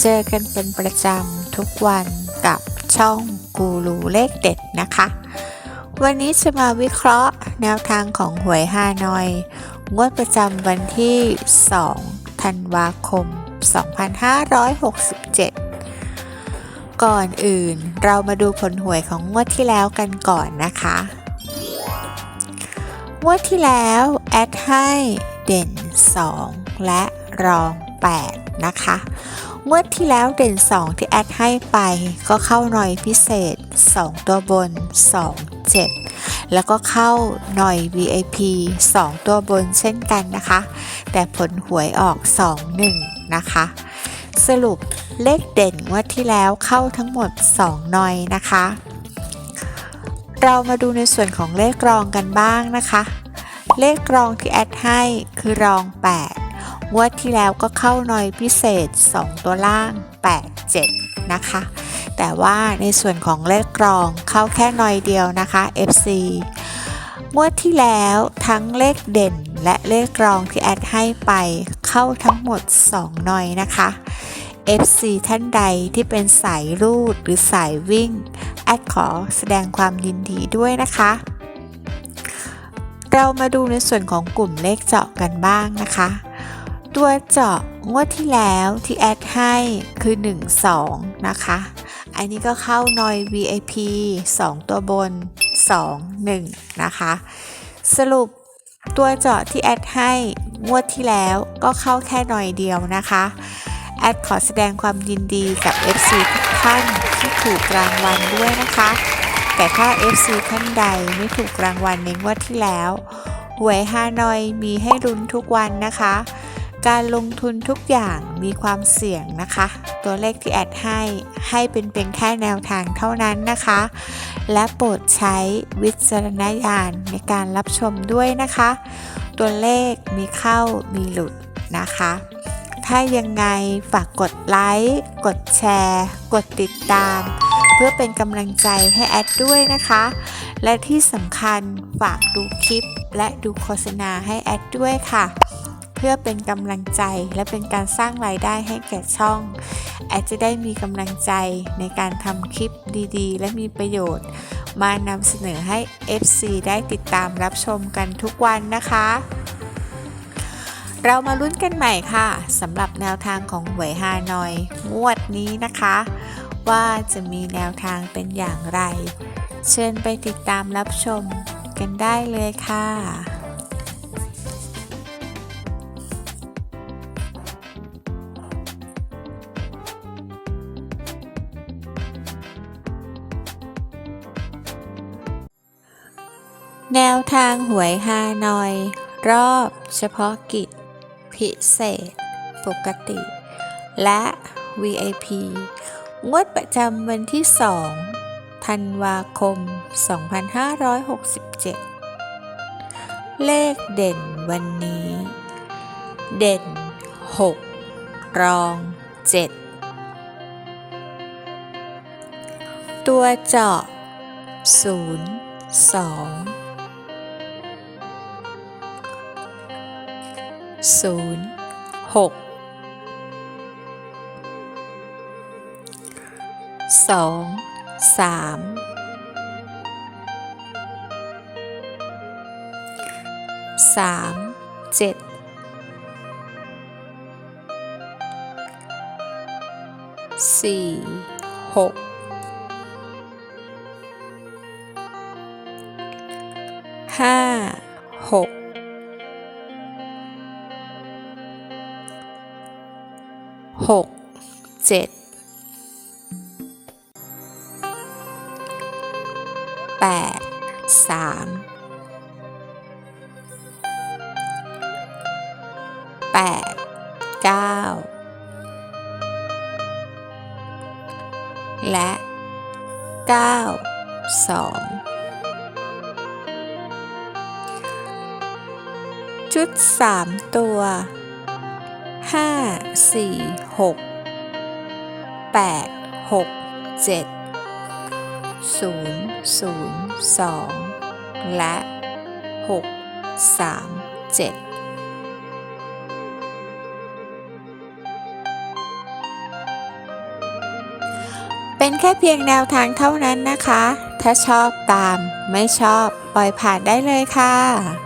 เจอกันเป็นประจำทุกวันกับช่องกูรูเลขเด็ดนะคะ วันนี้จะมาวิเคราะห์แนวทางของหวยฮานอย งวดประจำวันที่ 2 ธันวาคม 2567 ก่อนอื่นเรามาดูผลหวยของงวดที่แล้วกันก่อนนะคะ งวดที่แล้ว แอดให้เด่น 2 และรอง 8 นะคะ งวดที่แล้วเด่น 2 ที่แอดให้ไป ก็เข้าหน่อยพิเศษ 2 ตัวบน 2 7 แล้วก็เข้าหน่อย VIP 2 ตัวบนเช่นกันนะคะ แต่ผลหวยออก 2 1 นะคะ สรุปเลขเด่นงวดที่แล้วเข้าทั้งหมด 2 หน่อยนะคะ เรามาดูในส่วนของเลขรองกันบ้างนะคะ เลขรองที่แอดให้คือรอง 8 งวดที่แล้วก็เข้าหน่อยพิเศษ 2 ตัวล่าง 8 7 นะคะ แต่ว่าในส่วนของเลขกรองเข้าแค่หน่อยเดียวนะคะ FC งวดที่แล้วทั้งเลขเด่นและเลขกรองที่แอดให้ไปเข้าทั้งหมด 2 หน่อยนะคะ FC ท่านใดที่เป็นสายรูดหรือสายวิ่ง แอดขอแสดงความยินดีด้วยนะคะ เรามาดูในส่วนของกลุ่มเลขเจาะกันบ้างนะคะ ตัวเจาะงวดที่แล้วที่แอดให้คือ 1 2 นะคะ อันนี้ก็เข้านอย VIP 2 ตัวบน 2 1 นะคะ สรุปตัวเจาะที่แอดให้งวดที่แล้วก็เข้าแค่หน่อยเดียวนะคะ แอดขอแสดงความยินดีกับ FC ทุกท่านที่ถูกรางวัลด้วยนะคะ แต่ถ้า FC ท่านใดไม่ถูกรางวัลในงวดที่แล้วหวยฮานอยมีให้ลุ้นทุกวันนะคะ การลงทุนทุกอย่างมีความเสี่ยงนะคะ ตัวเลขที่แอดให้ให้เป็นเพียงแค่แนวทางเท่านั้นนะคะ และโปรดใช้วิจารณญาณในการรับชมด้วยนะคะ ตัวเลขมีเข้ามีหลุดนะคะ ถ้ายังไงฝากกดไลค์ กดแชร์ กดติดตาม เพื่อเป็นกำลังใจให้แอดด้วยนะคะ และที่สำคัญฝากดูคลิปและดูโฆษณาให้แอดด้วยค่ะ เพื่อเป็นกำลังใจและเป็นการสร้างรายได้ให้แก่ช่อง แอดจะได้มีกำลังใจในการทำคลิปดีๆ และมีประโยชน์ มานำเสนอให้ FC ได้ติดตามรับชมกันทุกวันนะคะ เรามาลุ้นกันใหม่ค่ะสำหรับแนวทางของหวยฮานอยงวดนี้นะคะ ว่าจะมีแนวทางเป็นอย่างไร เชิญไปติดตามรับชมกันได้เลยค่ะ แนวทางหวยฮานอย รอบเฉพาะกิจ พิเศษ ปกติ และ VIP งวดประจำวันที่ 2 ธันวาคม 2567 เลขเด่นวันนี้ เด่น 6 รอง 7 ตัวเจาะ 0 2 ศูนย์หกสองสามสามเจ็ดสี่หกห้าหก 7 8 3 8 9 และ 9 2 จุด 3 ตัว 5 4 6 หกแปดหกเจ็ดศูนย์ศูนย์สองและหกสามเจ็ดเป็นแค่เพียงแนวทางเท่านั้นนะคะ ถ้าชอบตาม ไม่ชอบ ปล่อยผ่านได้เลยค่ะ